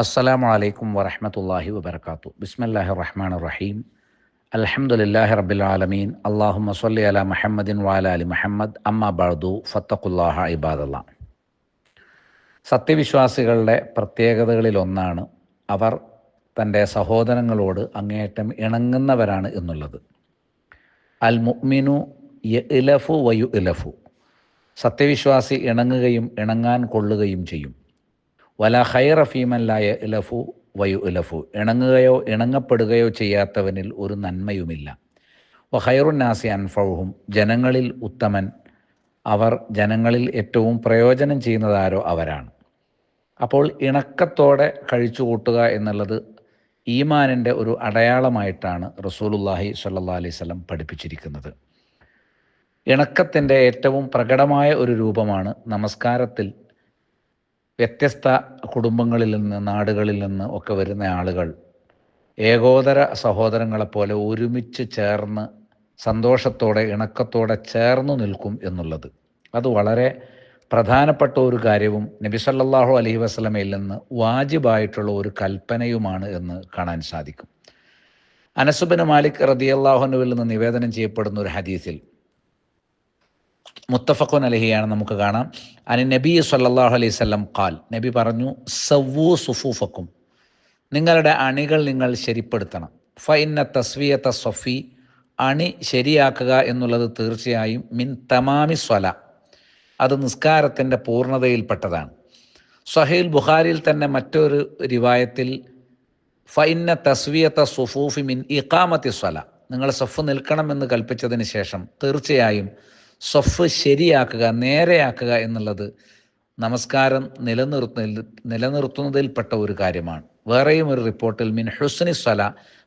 അസ്സലാമു അലൈക്കും വറഹമത്തല്ലാഹി വബർക്കാത്തു ബിസ്മില്ലാഹി റഹ്മാൻ റഹീം അൽഹംദുലില്ലാഹി റബ്ബിൽ ആലമീൻ. അള്ളാഹുമ്മ സ്വല്ലി അല മുഹമ്മദിൻ വാല അലി മുഹമ്മദ്. അമ്മ ബഅദു. ഫത്തഖുല്ലാഹ ഇബാദല്ല. സത്യവിശ്വാസികളുടെ പ്രത്യേകതകളിലൊന്നാണ് അവർ തന്റെ സഹോദരങ്ങളോട് അങ്ങേയറ്റം ഇണങ്ങുന്നവരാണ് എന്നുള്ളത്. അൽ മുഅ്മിനു ഇലഫു വയു ഇലഫു സത്യവിശ്വാസി ഇണങ്ങുകയും ഇണങ്ങാൻ കൊള്ളുകയും ചെയ്യും. വല ഹൈറ ഫീമല്ലായ ഇലഫു വയു ഇലഫു ഇണങ്ങുകയോ ഇണങ്ങപ്പെടുകയോ ചെയ്യാത്തവനിൽ ഒരു നന്മയുമില്ല. വ ഹൈറുന്നാസി അൻഫവും ജനങ്ങളിൽ ഉത്തമൻ അവർ ജനങ്ങളിൽ ഏറ്റവും പ്രയോജനം ചെയ്യുന്നതാരോ അവരാണ്. അപ്പോൾ ഇണക്കത്തോടെ കഴിച്ചു കൂട്ടുക എന്നുള്ളത് ഈമാനിന്റെ ഒരു അടയാളമായിട്ടാണ് റസൂലുല്ലാഹി സല്ലാ അലൈഹി പഠിപ്പിച്ചിരിക്കുന്നത്. ഇണക്കത്തിന്റെ ഏറ്റവും പ്രകടമായ ഒരു രൂപമാണ് നമസ്കാരത്തിൽ വ്യത്യസ്ത കുടുംബങ്ങളിൽ നിന്ന് നാടുകളിൽ നിന്ന് ഒക്കെ വരുന്ന ആളുകൾ ഏകോദര സഹോദരങ്ങളെപ്പോലെ ഒരുമിച്ച് ചേർന്ന് സന്തോഷത്തോടെ ഇണക്കത്തോടെ ചേർന്നു നിൽക്കും എന്നുള്ളത്. അത് വളരെ പ്രധാനപ്പെട്ട ഒരു കാര്യവും നബി സല്ലല്ലാഹു അലൈഹി വസ്ലമയിൽ നിന്ന് വാജിബായിട്ടുള്ള ഒരു കൽപ്പനയുമാണ് എന്ന് കാണാൻ സാധിക്കും. അനസുബിന് മാലിക് റദിയല്ലാഹുനുവിൽ നിന്ന് നിവേദനം ചെയ്യപ്പെടുന്ന ഒരു ഹദീസിൽ മുത്തഫഖുൻ അലഹിയാണ് നമുക്ക് കാണാം. അനി നബി സല്ലാഹു അലൈഹി സ്വല്ലം ഖാൽ നബി പറഞ്ഞു സവ്വു സുഫൂഫക്കും നിങ്ങളുടെ അണികൾ നിങ്ങൾ ശരിപ്പെടുത്തണം. ഫൈന്ന തസ്വിയത്ത സൊഫി അണി ശരിയാക്കുക എന്നുള്ളത് തീർച്ചയായും മിൻ തമാമി സ്വല അത് നിസ്കാരത്തിന്റെ പൂർണതയിൽപ്പെട്ടതാണ്. സഹീൽ ബുഖാരിയിൽ തന്നെ മറ്റൊരു റിവായത്തിൽ ഫൈന്ന തസ്വിയത്ത സുഫൂഫി മിൻ ഇഖാമത്തി സ്വല നിങ്ങൾ സഫ് നിൽക്കണമെന്ന് കൽപ്പിച്ചതിന് ശേഷം തീർച്ചയായും സൊഫ് ശരിയാക്കുക നേരെയാക്കുക എന്നുള്ളത് നമസ്കാരം നിലനിർത്തുന്നതിൽ നിലനിർത്തുന്നതിൽപ്പെട്ട ഒരു കാര്യമാണ്. വേറെയും ഒരു റിപ്പോർട്ടിൽ മിൻ ഹുസ്നി സ്വല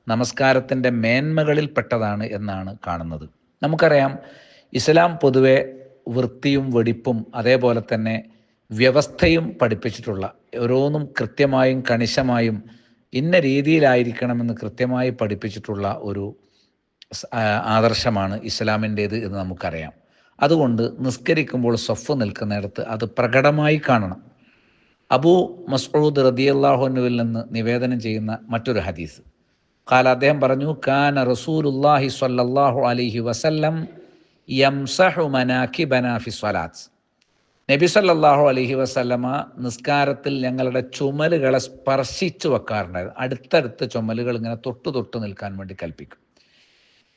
നമസ്കാരത്തിന്റെ മേന്മകളിൽപ്പെട്ടതാണ് എന്നാണ് കാണുന്നത്. നമുക്കറിയാം ഇസ്ലാം പൊതുവെ വൃത്തിയും വെടിപ്പും അതേപോലെ തന്നെ വ്യവസ്ഥയും പഠിപ്പിച്ചിട്ടുള്ള ഓരോന്നും കൃത്യമായും കണിശമായും ഇന്ന രീതിയിലായിരിക്കണമെന്ന് കൃത്യമായി പഠിപ്പിച്ചിട്ടുള്ള ഒരു ആദർശമാണ് ഇസ്ലാമിന്റേത് എന്ന് നമുക്കറിയാം. അതുകൊണ്ട് നിസ്കരിക്കുമ്പോൾ സൊഫ് നിൽക്കുന്നിടത്ത് അത് പ്രകടമായി കാണണം. അബൂ മസ്ഊദ് റദിയല്ലാഹുനുവിൽ നിന്ന് നിവേദനം ചെയ്യുന്ന മറ്റൊരു ഹദീസ്. കാല അദ്ദേഹം പറഞ്ഞു കാന റസൂലുല്ലാഹി സ്വല്ലല്ലാഹു അലൈഹി വസല്ലം യംസഹു നബി സല്ലാഹു അലൈഹി വസല്ലമ നിസ്കാരത്തിൽ ഞങ്ങളുടെ ചുമലുകളെ സ്പർശിച്ചു വെക്കാറുണ്ടായിരുന്നു. അടുത്തടുത്ത് ചുമലുകൾ ഇങ്ങനെ തൊട്ടു തൊട്ട് നിൽക്കാൻ വേണ്ടി കൽപ്പിക്കും.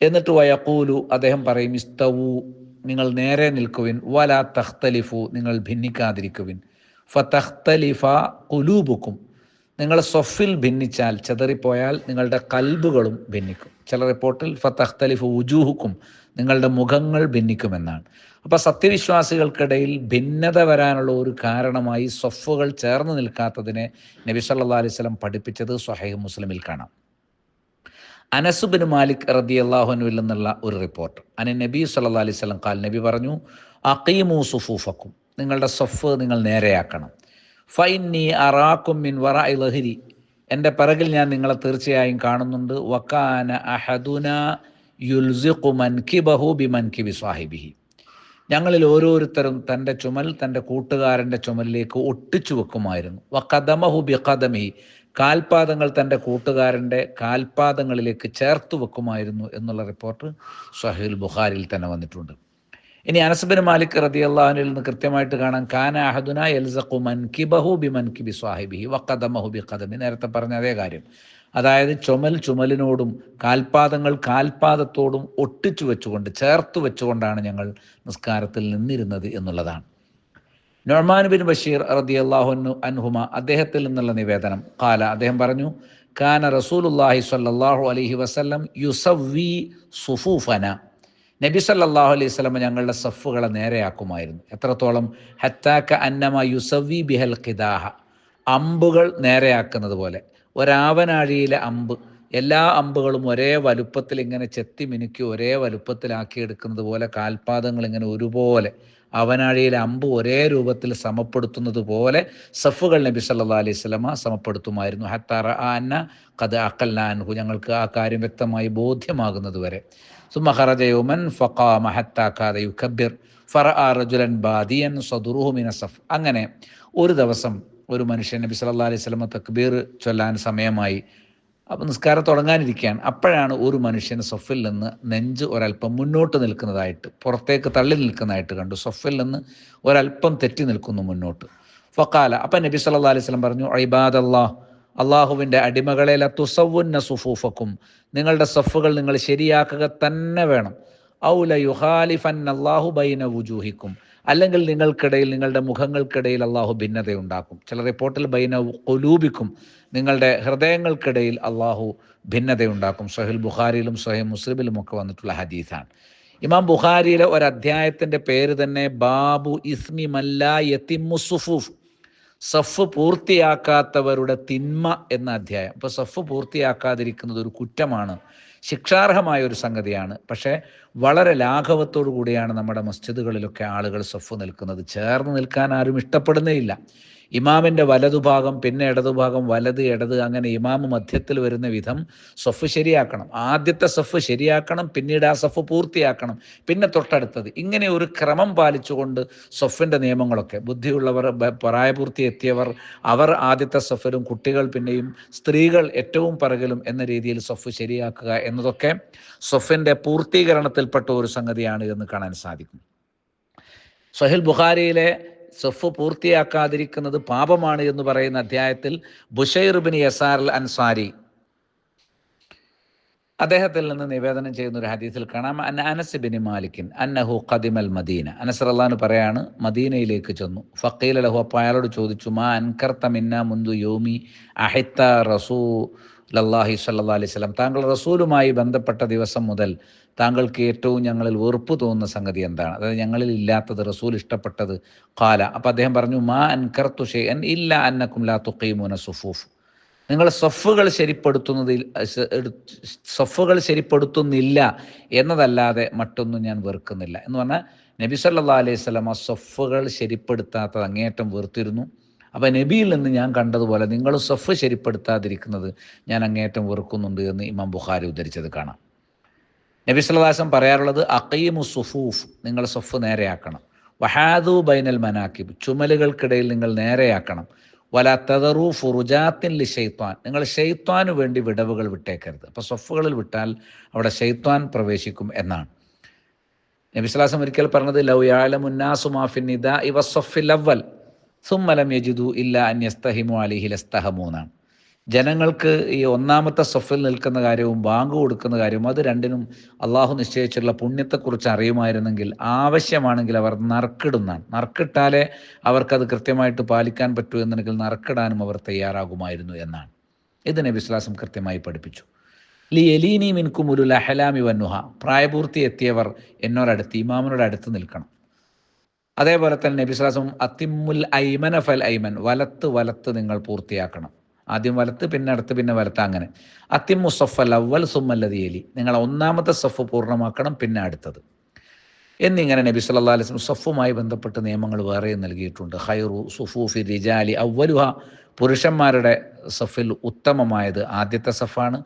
എന്നിട്ട് വയക്കൂലു അദ്ദേഹം പറയും ഇസ്തവു നിങ്ങൾ നേരെ നിൽക്കുവിൻ. വല തഖ്തലിഫു നിങ്ങൾ ഭിന്നിക്കാതിരിക്കുവിൻ. ഫതഖ്തലിഫ കുലൂബുക്കും നിങ്ങൾ സൊഫിൽ ഭിന്നിച്ചാൽ ചെതറിപ്പോയാൽ നിങ്ങളുടെ കൽബുകളും ഭിന്നിക്കും. ചില റിപ്പോർട്ടിൽ ഫതഖ്തലിഫു ഉജൂഹുക്കും നിങ്ങളുടെ മുഖങ്ങൾ ഭിന്നിക്കുമെന്നാണ്. അപ്പോൾ സത്യവിശ്വാസികൾക്കിടയിൽ ഭിന്നത വരാനുള്ള ഒരു കാരണമായി സൊഫുകൾ ചേർന്ന് നിൽക്കാത്തതിനെ നബി സല്ലാ അലൈഹി സ്വലം പഠിപ്പിച്ചത് സ്വഹൈഹ് മുസ്ലിമിൽ കാണാം. അനസുബിൻ മാലിക് റതി അള്ളാഹുനുവിൽ നിന്നുള്ള ഒരു റിപ്പോർട്ട് അന നബി സല്ലാ അലൈഹി സ്വലം കാൽ നബി പറഞ്ഞു അക്കീമു സുഫൂഫക്കും നിങ്ങളുടെ സൊഫ് നിങ്ങൾ നേരെയാക്കണം. ഫൈനി അറാക്കും മിൻ വറ ലഹരി എന്റെ പിറകിൽ ഞാൻ നിങ്ങളെ തീർച്ചയായും കാണുന്നുണ്ട്. വക്കാന അഹദുന യുൽസിഖു മൻകിബഹു ബി മൻകിബി സാഹിബിഹി. ഞങ്ങളിൽ ഓരോരുത്തരും തന്റെ ചുമൽ തന്റെ കൂട്ടുകാരന്റെ ചുമലിലേക്ക് ഒട്ടിച്ചു വെക്കുമായിരുന്നു. വക്കദമഹു ബി കദമിഹി കാൽപാദങ്ങൾ തന്റെ കൂട്ടുകാരന്റെ കാൽപാദങ്ങളിലേക്ക് ചേർത്ത് വെക്കുമായിരുന്നു എന്നുള്ള റിപ്പോർട്ട് സഹീൽ ബുഖാരിൽ തന്നെ വന്നിട്ടുണ്ട്. ഇനി അനസ്ബിൻ മാലിക് റതി അള്ളാഹുനിൽ നിന്ന് കൃത്യമായിട്ട് കാണാം കാന അഹദുന എൽസഖു മൻ കിബഹു ബി മൻ കിബി സ്വാഹിബിഹി വക്കദമഹു ബി നേരത്തെ പറഞ്ഞ അതേ കാര്യം. അതായത് ചുമൽ ചുമലിനോടും കാൽപാദങ്ങൾ കാൽപാദത്തോടും ഒട്ടിച്ചു വെച്ചുകൊണ്ട് ചേർത്ത് വെച്ചുകൊണ്ടാണ് ഞങ്ങൾ നിസ്കാരത്തിൽ നിന്നിരുന്നത് എന്നുള്ളതാണ്. നൊമാൻ ബിൻ ബഷീർ റതി അള്ളാഹു അൻഹുമ അദ്ദേഹത്തിൽ നിന്നുള്ള നിവേദനം. കാല അദ്ദേഹം പറഞ്ഞു കാന റസൂലുല്ലാഹി സ്വല്ലല്ലാഹു അലഹി വസ്ലം യുസവി സുഫൂഫന. നബി സല്ലാഹു അലൈഹി സ്വലമ ഞങ്ങളുടെ സഫുകളെ നേരെയാക്കുമായിരുന്നു. എത്രത്തോളം? ഹത്താക്ക അന്നമ യുസവി ബിഹൽ ഖിദാഹ. അമ്പുകൾ നേരെയാക്കുന്നത് പോലെ. ഒരാവനാഴിയിലെ അമ്പ് എല്ലാ അമ്പുകളും ഒരേ വലുപ്പത്തിൽ ഇങ്ങനെ ചെത്തി മിനുക്കി ഒരേ വലുപ്പത്തിലാക്കി എടുക്കുന്നത് പോലെ കാൽപാദങ്ങൾ ഇങ്ങനെ ഒരുപോലെ അവനാഴിയിലെ അമ്പ് ഒരേ രൂപത്തിൽ സമപ്പെടുത്തുന്നത് പോലെ സഫുകൾ നബി സല്ലാ അലൈഹി സ്വലമ സമപ്പെടുത്തുമായിരുന്നു. ഹത്താറ ആന്ന കഥ അക്കല്ലാൻഹു ഞങ്ങൾക്ക് ആ കാര്യം വ്യക്തമായി ബോധ്യമാകുന്നത് വരെ. സുമഹറജയോമൻ ഫഖാമ മഹത്താക്കാതെ യുക്കബിർ ഫറ റജുലൻ ബാദിയൻ സദുറുഹുമിന സഫ്. അങ്ങനെ ഒരു ദിവസം ഒരു മനുഷ്യൻ നബി സല്ലാ അലൈഹി സ്വലമ തക്ബീർ ചൊല്ലാൻ സമയമായി. അപ്പം നിസ്കാരം തുടങ്ങാനിരിക്കുകയാണ്. അപ്പോഴാണ് ഒരു മനുഷ്യൻ സൊഫിൽ നിന്ന് നെഞ്ച് ഒരല്പം മുന്നോട്ട് നിൽക്കുന്നതായിട്ട് പുറത്തേക്ക് തള്ളി നിൽക്കുന്നതായിട്ട് കണ്ടു. സൊഫിൽ നിന്ന് ഒരല്പം തെറ്റി നിൽക്കുന്നു മുന്നോട്ട്. ഫക്കാല അപ്പം നബി സല്ലാ അലൈഹി വസല്ലം പറഞ്ഞു അള്ളാഹ് അള്ളാഹുവിന്റെ അടിമകളെ തുസവുന്ന സുഫൂഫക്കും നിങ്ങളുടെ സഫുകൾ നിങ്ങൾ ശരിയാക്കുക തന്നെ വേണം. ഔല യുഹാലിഫൻ അള്ളാഹു ബൈന വുജൂഹിക്കും. അല്ലെങ്കിൽ നിങ്ങൾക്കിടയിൽ നിങ്ങളുടെ മുഖങ്ങൾക്കിടയിൽ അള്ളാഹു ഭിന്നതയുണ്ടാക്കും. ചില റിപ്പോർട്ടിൽ ബൈന കൊലൂബിക്കും നിങ്ങളുടെ ഹൃദയങ്ങൾക്കിടയിൽ അള്ളാഹു ഭിന്നതയുണ്ടാക്കും. സഹിൽ ബുഖാരിയിലും സഹിൽ മുസ്ലിമിലും ഒക്കെ വന്നിട്ടുള്ള ഹദീസാണ്. ഇമാം ബുഖാരിയിലെ ഒരു അധ്യായത്തിന്റെ പേര് തന്നെ ബാബു ഇസ്മി മല്ലാ യത്തിമു സഫ് പൂർത്തിയാക്കാത്തവരുടെ തിന്മ എന്ന അധ്യായം. അപ്പോൾ സഫ് പൂർത്തിയാക്കാതിരിക്കുന്നത് ഒരു കുറ്റമാണ്. ശിക്ഷാർഹമായ ഒരു സംഗതിയാണ്. പക്ഷേ വളരെ ലാഘവത്തോടു കൂടിയാണ് നമ്മുടെ മസ്ജിദുകളിലൊക്കെ ആളുകൾ സ്വഫ് നിൽക്കുന്നത്. ചേർന്ന് നിൽക്കാൻ ആരും ഇഷ്ടപ്പെടുന്നേയില്ല. ഇമാമിന്റെ വലതുഭാഗം പിന്നെ ഇടതുഭാഗം വലത് ഇടത് അങ്ങനെ ഇമാമ് മധ്യത്തിൽ വരുന്ന വിധം സഫ് ശരിയാക്കണം. ആദ്യത്തെ സഫ് ശരിയാക്കണം പിന്നീട് ആ സഫ് പൂർത്തിയാക്കണം പിന്നെ തൊട്ടടുത്തത്. ഇങ്ങനെ ഒരു ക്രമം പാലിച്ചുകൊണ്ട് സഫിന്റെ നിയമങ്ങളൊക്കെ. ബുദ്ധിയുള്ളവർ പ്രായപൂർത്തി എത്തിയവർ അവർ ആദ്യത്തെ സഫിലും കുട്ടികൾ പിന്നെയും സ്ത്രീകൾ ഏറ്റവും പറകലും എന്ന രീതിയിൽ സഫ് ശരിയാക്കുക എന്നതൊക്കെ സഫിന്റെ പൂർത്തീകരണത്തിൽപ്പെട്ട ഒരു സംഗതിയാണ് എന്ന് കാണാൻ സാധിക്കും. സഹിൽ ബുഖാരിയിലെ സഫ് പൂർത്തിയാക്കാതിരിക്കുന്നത് പാപമാണ് എന്ന് പറയുന്ന അധ്യായത്തിൽ ബുഷൈറുബിൻ ബിൻ യസാർ അൽ അൻസാരി അദ്ദേഹത്തിൽ നിന്ന് നിവേദനം ചെയ്യുന്ന ഒരു ഹദീസിൽ കാണാം. അൻ അനസ് ബിൻ മാലിക്കിൻ അന്നഹു ഖദിമൽ മദീന. അനസ് അള്ളഹാൻ പറയാണ് മദീനയിലേക്ക് ചെന്നു. ഫക്കീൽ അലഹു അപ്പ അയാളോട് ചോദിച്ചു മാ അൻകർത്ത മിന്ന മുന്തു യോമി അഹിത്ത റസൂ ലല്ലാഹി സല്ലാ അലൈഹി സ്വലം താങ്കൾ റസൂലുമായി ബന്ധപ്പെട്ട ദിവസം മുതൽ താങ്കൾക്ക് ഏറ്റവും ഞങ്ങളിൽ വെറുപ്പ് തോന്നുന്ന സംഗതി എന്താണ്? അതായത് ഞങ്ങളിൽ ഇല്ലാത്തത് റസൂൽ ഇഷ്ടപ്പെട്ടത്. കാല അപ്പം അദ്ദേഹം പറഞ്ഞു മാ അൻകർത്തു ഷെയ്അൻ ഇല്ല അന്നക്കും ലാ തുഖീമൂന സുഫൂഫ്. നിങ്ങൾ സഫുകൾ ശരിപ്പെടുത്തുന്നതിൽ സഫുകൾ ശരിപ്പെടുത്തുന്നില്ല എന്നതല്ലാതെ മറ്റൊന്നും ഞാൻ വെറുക്കുന്നില്ല. എന്ന് പറഞ്ഞാൽ നബി സല്ലാ അലൈഹി സ്വലമ സഫുകൾ ശരിപ്പെടുത്താത്തത് അങ്ങേയറ്റം വെറുത്തിരുന്നു. അപ്പം നബിയിൽ നിന്ന് ഞാൻ കണ്ടതുപോലെ നിങ്ങൾ സഫ് ശരിപ്പെടുത്താതിരിക്കുന്നത് ഞാൻ അങ്ങേയറ്റം വെറുക്കുന്നുണ്ട് എന്ന് ഇമാം ബുഖാരി ഉദ്ധരിച്ചത് കാണാം. നബി സല്ലാസം പറയാറുള്ളത് അക്കീമു സുഫൂഫ് നിങ്ങൾ സഫ് നേരെയാക്കണം. വഹാദു ബൈനൽ മനാക്കിബ് ചുമലുകൾക്കിടയിൽ നിങ്ങൾ നേരെയാക്കണം. വല തതറു ഫുറുജാത്തിൻ ലി ഷെയ്ത്വാൻ നിങ്ങൾ ഷെയ്ത്വാനു വേണ്ടി വിടവുകൾ വിട്ടേക്കരുത്. അപ്പോൾ സ്വഫുകളിൽ വിട്ടാൽ അവിടെ ഷെയ്ത്വാൻ പ്രവേശിക്കും എന്നാണ്. നബി സ്വലാസം ഒരിക്കൽ പറഞ്ഞത് ലൗയാല മുന്നാസുമാഫിൻ ഇവ സൊഫിൽ അവൽ സുമ്മലം യജിതു ഇല്ല അന്യസ്തഹിമു അലിഹിൽ എന്നാണ് ജനങ്ങൾക്ക് ഈ ഒന്നാമത്തെ സഫിൽ നിൽക്കുന്ന കാര്യവും ബാങ്ക് കൊടുക്കുന്ന കാര്യവും അത് രണ്ടിനും അള്ളാഹു നിശ്ചയിച്ചുള്ള പുണ്യത്തെക്കുറിച്ച് അറിയുമായിരുന്നെങ്കിൽ ആവശ്യമാണെങ്കിൽ അവർ നറുക്കിടുന്നാണ് നറുക്കിട്ടാലേ അവർക്കത് കൃത്യമായിട്ട് പാലിക്കാൻ പറ്റൂ എന്നുണ്ടെങ്കിൽ നറുക്കിടാനും അവർ തയ്യാറാകുമായിരുന്നു എന്നാണ്. ഇതിനെ വിശ്വാസം കൃത്യമായി പഠിപ്പിച്ചു. ലി എലീനി മിൻകും ഒരു ലഹലാമി വന്നുഹ പ്രായപൂർത്തി എത്തിയവർ എന്നോടടുത്ത് ഇമാമിനോട് അടുത്ത് നിൽക്കണം. അതേപോലെ തന്നെ നബിസ്ലാസും അത്തിമുൽ ഐമൻ ഫൽ ഐമൻ വലത്ത് വലത്ത് നിങ്ങൾ പൂർത്തിയാക്കണം. ആദ്യം വലത്ത് പിന്നെ അടുത്ത് പിന്നെ വലത്ത് അങ്ങനെ. അത്തിമു സഫൽ അവൽ സുമ്മല്ലതി എലി നിങ്ങൾ ഒന്നാമത്തെ സഫ് പൂർണമാക്കണം പിന്നെ അടുത്തത്. എന്നിങ്ങനെ നബി സല്ലാ അലൈഹി വസല്ലം സഫുമായി ബന്ധപ്പെട്ട് നിയമങ്ങൾ വേറെയും നൽകിയിട്ടുണ്ട്. ഹൈറു സുഫൂഫി റിജാലി അവലുഹ പുരുഷന്മാരുടെ സഫിൽ ഉത്തമമായത് ആദ്യത്തെ സഫാണ്.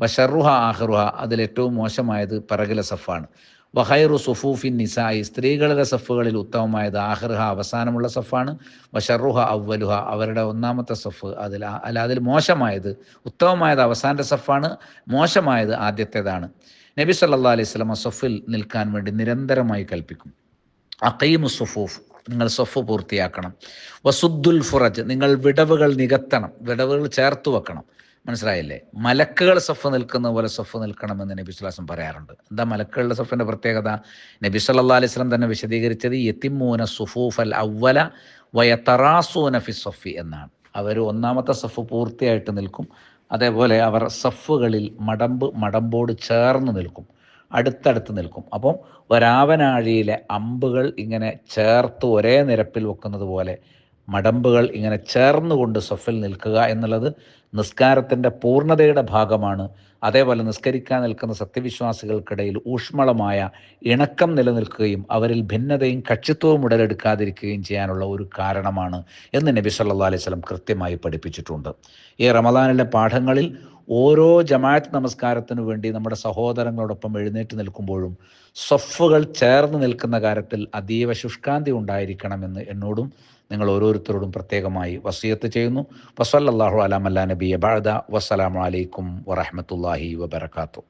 വഷറുഹ ആഹ്റുഹ അതിലേറ്റവും മോശമായത് പിറകിലെ സഫാണ്. വഹൈറു സുഫൂഫിൻ നിസായി സ്ത്രീകളുടെ സഫുകളിൽ ഉത്തമമായത് ആഹ്റുഹ അവസാനമുള്ള സഫാണ്. വഷറുഹ അവലുഹ അവരുടെ ഒന്നാമത്തെ സഫ് അതിൽ അല്ല അതിൽ മോശമായത് ഉത്തമമായത് അവസാനത്തെ സഫാണ് മോശമായത് ആദ്യത്തേതാണ്. നബി സല്ലാ അലൈഹി സ്വലമ സഫിൽ നിൽക്കാൻ വേണ്ടി നിരന്തരമായി കൽപ്പിക്കും. അക്കൈമു സുഫൂഫ് നിങ്ങൾ സഫ് പൂർത്തിയാക്കണം. വസുദ്ദുൽ ഫുറജ് നിങ്ങൾ വിടവുകൾ നികത്തണം വിടവുകൾ ചേർത്ത് വെക്കണം. മനസ്സിലായില്ലേ? മലക്കുകൾ സഫ് നിൽക്കുന്ന പോലെ സഫ് നിൽക്കണമെന്ന് നബി സ്വലാസം പറയാറുണ്ട്. എന്താ മലക്കുകളുടെ സഫിന്റെ പ്രത്യേകത? നബി സല്ലാ അലൈഹി സ്വലം തന്നെ വിശദീകരിച്ചത് യത്തിമൂന സുഫൂഫ് അൽ അവല വയത്തറാസൂന ഫി സഫി എന്നാണ്. അവർ ഒന്നാമത്തെ സഫ് പൂർത്തിയായിട്ട് നിൽക്കും. അതേപോലെ അവർ സഫുകളിൽ മടമ്പ് മടമ്പോട് ചേർന്ന് നിൽക്കും. അടുത്തടുത്ത് നിൽക്കും. അപ്പം ഒരാവനാഴിയിലെ അമ്പുകൾ ഇങ്ങനെ ചേർത്ത് ഒരേ നിരപ്പിൽ വെക്കുന്നത് പോലെ മടമ്പുകൾ ഇങ്ങനെ ചേർന്നുകൊണ്ട് സഫിൽ നിൽക്കുക എന്നുള്ളത് നിസ്കാരത്തിന്റെ പൂർണതയുടെ ഭാഗമാണ്. അതേപോലെ നിസ്കരിക്കാൻ നിൽക്കുന്ന സത്യവിശ്വാസികൾക്കിടയിൽ ഊഷ്മളമായ ഇണക്കം നിലനിൽക്കുകയും അവരിൽ ഭിന്നതയും കക്ഷിത്വവും ഉടലെടുക്കാതിരിക്കുകയും ചെയ്യാനുള്ള ഒരു കാരണമാണ് എന്ന് നബി സല്ലാ അലൈഹി സ്വലം കൃത്യമായി പഠിപ്പിച്ചിട്ടുണ്ട്. ഈ റമദാനിലെ പാഠങ്ങളിൽ ഓരോ ജമാഅത്ത് നമസ്കാരത്തിനു വേണ്ടി നമ്മുടെ സഹോദരങ്ങളോടൊപ്പം എഴുന്നേറ്റ് നിൽക്കുമ്പോഴും സ്വഫുകൾ ചേർന്ന് നിൽക്കുന്ന കാര്യത്തിൽ അതീവ ശുഷ്കാന്തി ഉണ്ടായിരിക്കണമെന്ന് എന്നോടും നിങ്ങൾ ഓരോരുത്തരോടും പ്രത്യേകമായി വസീയത്ത് ചെയ്യുന്നു. വസല്ലാഹു അലാമല്ല നബി അബാദ വസ്സലാമലൈക്കും വറഹമത്തല്ലാഹി വബർക്കാത്തു